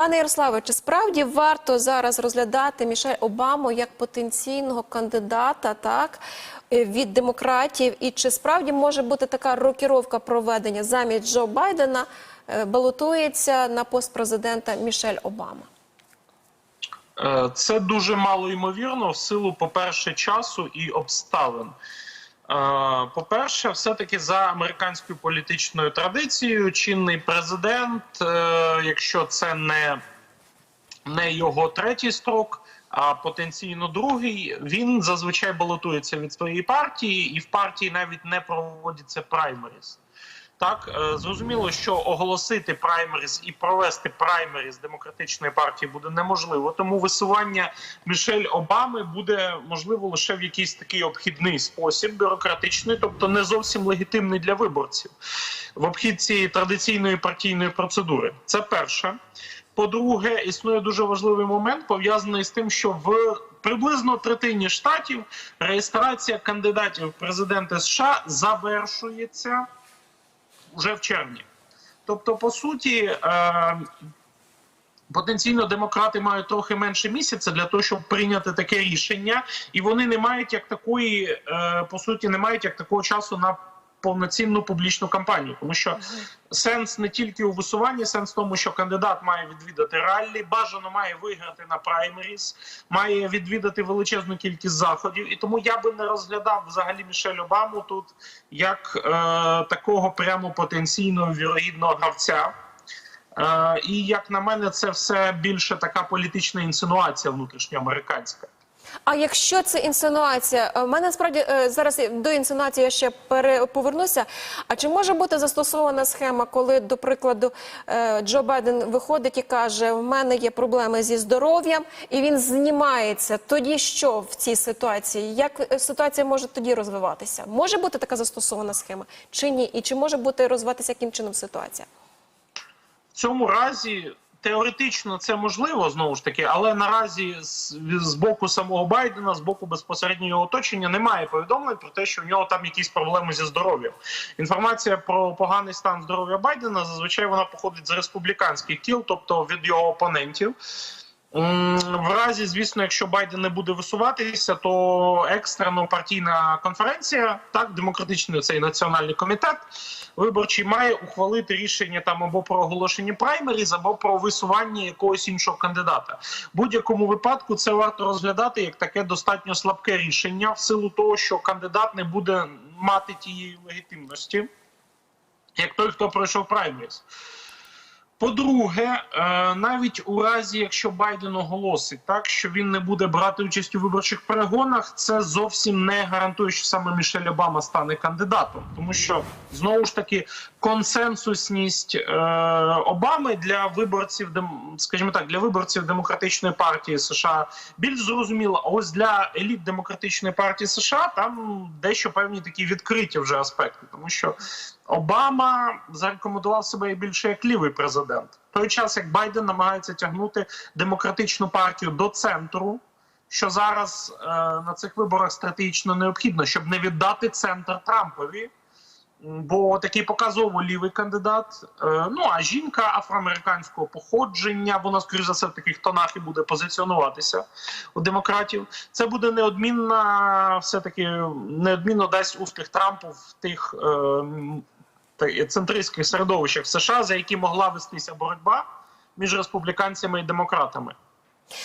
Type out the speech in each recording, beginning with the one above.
Пане Ярославе, чи справді варто зараз розглядати Мішель Обаму як потенційного кандидата, так е, від демократів? І чи справді може бути така рокіровка проведення замість Джо Байдена е, балотується на пост президента Мішель Обама? Е, Це дуже мало ймовірно в силу, по-перше, часу і обставин. Е, По-перше, все-таки за американською політичною традицією, чинний президент, е, якщо це не, не його третій строк, а потенційно другий, він зазвичай балотується від своєї партії, і в партії навіть не проводяться праймеріс. Так, е, зрозуміло, що оголосити праймеріс і провести праймеріс демократичної партії буде неможливо. Тому висування Мішель Обами буде можливо лише в якийсь такий обхідний спосіб, бюрократичний, тобто не зовсім легітимний для виборців в обхід цієї традиційної партійної процедури. Це перше. По-друге, існує дуже важливий момент пов'язаний з тим, що в приблизно третині штатів реєстрація кандидатів в президенти США завершується вже в червні. Тобто, по суті, е, потенційно демократи мають трохи менше місяця для того, щоб прийняти таке рішення, і вони не мають як такої, е, по суті, не мають як такого часу на повноцінну публічну кампанію, тому що сенс не тільки у висуванні, сенс в тому, що кандидат має відвідати раллі, бажано має виграти на праймеріс, має відвідати величезну кількість заходів. І тому я би не розглядав взагалі Мішель Обаму тут як е, такого прямо потенційного вірогідного гравця. Е, і як на мене, це все більше така політична інсинуація внутрішньоамериканська. А якщо це інсинуація, у мене справді е, зараз до інсинуації я ще повернуся. А чи може бути застосована схема, коли, до прикладу, е, Джо Байден виходить і каже: в мене є проблеми зі здоров'ям, і він знімається? Тоді що в цій ситуації? Як е, ситуація може тоді розвиватися? Може бути така застосована схема чи ні? І чи може бути розвиватися яким чином ситуація? В цьому разі теоретично це можливо знову ж таки, але наразі з, з боку самого Байдена, з боку безпосередньо його оточення, немає повідомлень про те, що в нього там якісь проблеми зі здоров'ям. Інформація про поганий стан здоров'я Байдена зазвичай вона походить з республіканських тіл, тобто від його опонентів. В разі, звісно, якщо Байден не буде висуватися, то екстрено партійна конференція, так, демократичний цей національний комітет виборчий має ухвалити рішення там або про оголошення праймеріз, або про висування якогось іншого кандидата. В будь-якому випадку це варто розглядати як таке достатньо слабке рішення, в силу того, що кандидат не буде мати тієї легітимності, як той, хто пройшов праймеріз. По-друге, е, навіть у разі, якщо Байден оголосить так, що він не буде брати участь у виборчих перегонах, це зовсім не гарантує, що саме Мішель Обама стане кандидатом, тому що знову ж таки консенсусність е, Обами для виборців, скажімо так, для виборців демократичної партії США більш зрозуміла. Ось для еліт демократичної партії США там дещо певні такі відкриті вже аспекти, тому що Обама зарекомендував себе більше як лівий президент. В той час як Байден намагається тягнути демократичну партію до центру, що зараз е, на цих виборах стратегічно необхідно, щоб не віддати центр Трампові. Бо такий показово лівий кандидат. Е, ну а жінка афроамериканського походження, вона скоріш за все в таких тонах і буде позиціонуватися у демократів. Це буде неодмінно, все таки неодмінно дасть успіх Трампу в тих е, та- центристських середовищах в США, за які могла вестися боротьба між республіканцями і демократами.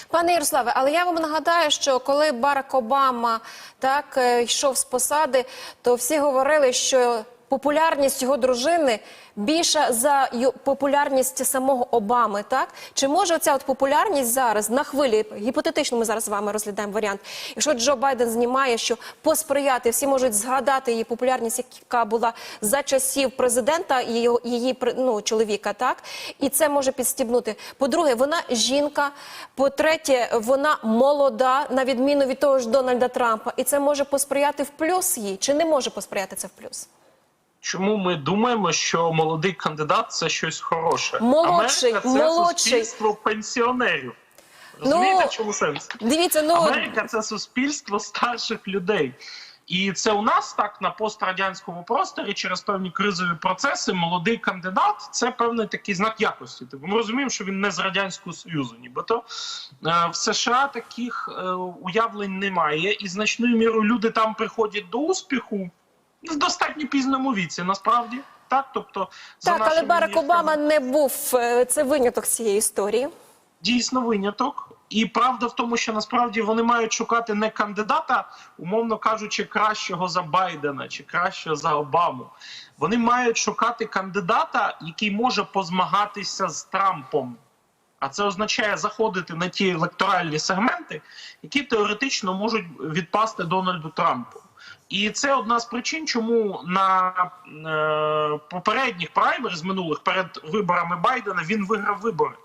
Пане Ярославе, але я вам нагадаю, що коли Барак Обама так е, йшов з посади, то всі говорили, що популярність його дружини більша за популярність самого Обами. Так чи може ця от популярність зараз на хвилі? Гіпотетично, ми зараз з вами розглядаємо варіант. Якщо Джо Байден знімає, що посприяти, всі можуть згадати її популярність, яка була за часів президента і її ну, чоловіка, так і це може підстібнути. По-друге, вона жінка. По-третє, вона молода, на відміну від того ж Дональда Трампа, і це може посприяти в плюс їй, чи не може посприяти це в плюс? Чому ми думаємо, що молодий кандидат це щось хороше? Молодший, Америка це молодший. суспільство пенсіонерів. Розумієте, Ну, чому сенс? Дивіться, ну Америка це суспільство старших людей. І це у нас так на пострадянському просторі через певні кризові процеси. Молодий кандидат це певний такий знак якості. Тобто ми розуміємо, що він не з радянського союзу, нібито Е, в США таких е, уявлень немає, і значною мірою люди там приходять до успіху в достатньо пізному віці. Насправді так, тобто за Так, але Барак Обама не був е, це виняток цієї історії. дійсно виняток. І правда в тому, що насправді вони мають шукати не кандидата, умовно кажучи, кращого за Байдена чи кращого за Обаму. Вони мають шукати кандидата, який може позмагатися з Трампом. А це означає заходити на ті електоральні сегменти, які теоретично можуть відпасти Дональду Трампу. І це одна з причин, чому на е, попередніх праймерів з минулих перед виборами Байдена він виграв вибори.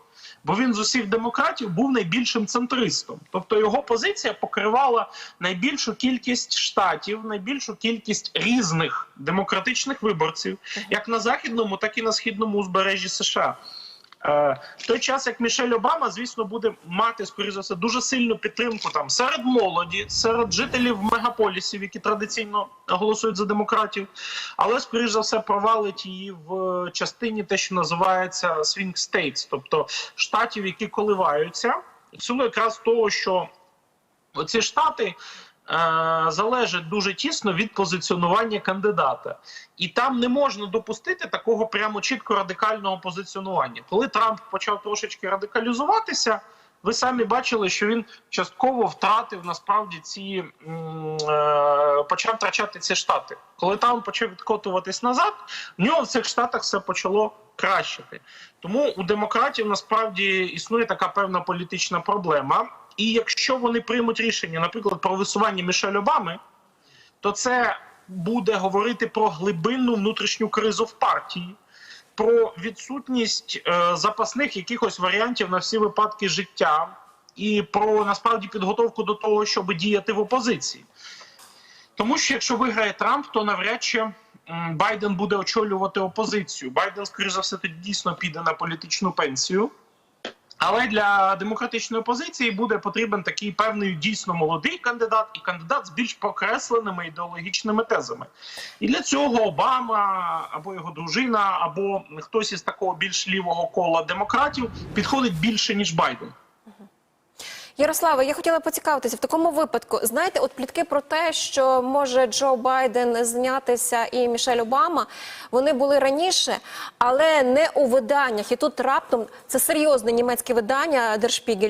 Бо він з усіх демократів був найбільшим центристом. Тобто його позиція покривала найбільшу кількість штатів, найбільшу кількість різних демократичних виборців, як на західному, так і на східному узбережжі США. Е, В той час, як Мішель Обама, звісно, буде мати, скоріш за все, дуже сильну підтримку там серед молоді, серед жителів мегаполісів, які традиційно голосують за демократів, але скоріш за все провалить її в частині те, що називається swing states, тобто штатів, які коливаються, в силу якраз того, що оці штати. Е, Залежать дуже тісно від позиціонування кандидата, і там не можна допустити такого прямо чітко радикального позиціонування. Коли Трамп почав трошечки радикалізуватися, ви самі бачили, що він частково втратив насправді ці е, почав втрачати ці штати. Коли Трамп почав відкотуватись назад, в нього в цих штатах все почало кращити. Тому у демократів насправді існує така певна політична проблема. І якщо вони приймуть рішення, наприклад, про висування Мішель Обами, то це буде говорити про глибинну внутрішню кризу в партії, про відсутність е, запасних якихось варіантів на всі випадки життя, і про насправді підготовку до того, щоб діяти в опозиції. Тому що якщо виграє Трамп, то навряд чи Байден буде очолювати опозицію. Байден, скоріш за все, тоді дійсно піде на політичну пенсію. Але для демократичної опозиції буде потрібен такий певний дійсно молодий кандидат і кандидат з більш прокресленими ідеологічними тезами. І для цього Обама або його дружина, або хтось із такого більш лівого кола демократів підходить більше ніж Байден. Ярослава, я хотіла поцікавитися в такому випадку. Знаєте, от плітки про те, що може Джо Байден знятися і Мішель Обама, вони були раніше, але не у виданнях. І тут раптом це серйозне німецьке видання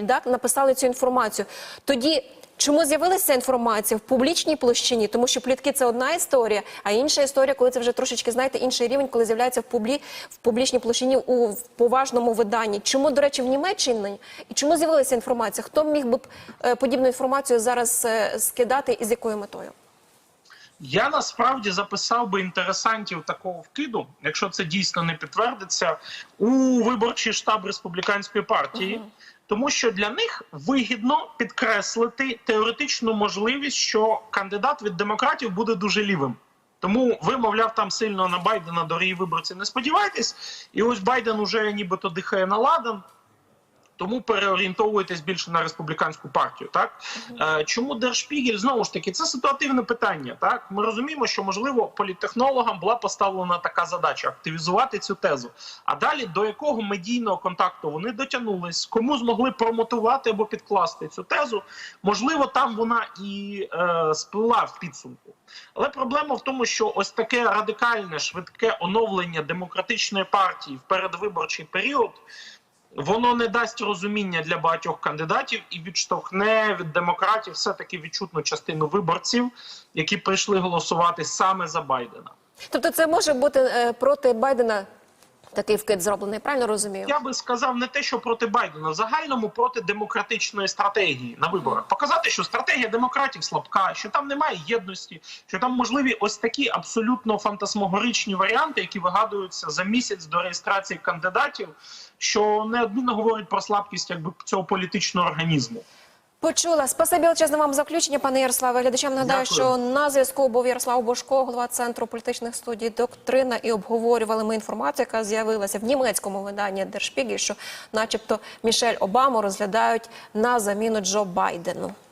так, написали цю інформацію. Тоді. Чому з'явилася інформація в публічній площині? Тому що плітки це одна історія, а інша історія, коли це вже трошечки знаєте, інший рівень, коли з'являється в публі в публічній площині у в поважному виданні. Чому, до речі, в Німеччині і чому з'явилася інформація? Хто міг би е, подібну інформацію зараз е, скидати і з якою метою? Я насправді записав би інтересантів такого вкиду, якщо це дійсно не підтвердиться, у виборчий штаб республіканської партії, тому що для них вигідно підкреслити теоретичну можливість, що кандидат від демократів буде дуже лівим. Тому ви, мовляв, там сильно на Байдена, дорогі виборці, не сподівайтесь. І ось Байден уже нібито дихає на ладан. Тому переорієнтовуєтесь більше на республіканську партію. Так Е, чому Держпігель знову ж таки це ситуативне питання? Так ми розуміємо, що можливо політтехнологам була поставлена така задача активізувати цю тезу. А далі до якого медійного контакту вони дотягнулись, кому змогли промотувати або підкласти цю тезу? Можливо, там вона і е, сплила в підсумку. Але проблема в тому, що ось таке радикальне швидке оновлення демократичної партії в передвиборчий період. Воно не дасть розуміння для багатьох кандидатів і відштовхне від демократів все таки відчутну частину виборців, які прийшли голосувати саме за Байдена. Тобто, це може бути е, проти Байдена такий вкид зроблений. Правильно розумію? Я би сказав не те, що проти Байдена, в загальному проти демократичної стратегії на виборах. Показати, що стратегія демократів слабка, що там немає єдності, що там можливі ось такі абсолютно фантасмогоричні варіанти, які вигадуються за місяць до реєстрації кандидатів, що неодмінно говорить про слабкість якби цього політичного організму. Почула. Спасибі величезне вам за включення, пане Ярославе. Глядачам нагадаю, Дякую. що на зв'язку був Ярослав Бошко, голова центру політичних студій Доктрина, і обговорювали ми інформацію, яка з'явилася в німецькому виданні Держпігі, що, начебто, Мішель Обаму розглядають на заміну Джо Байдену.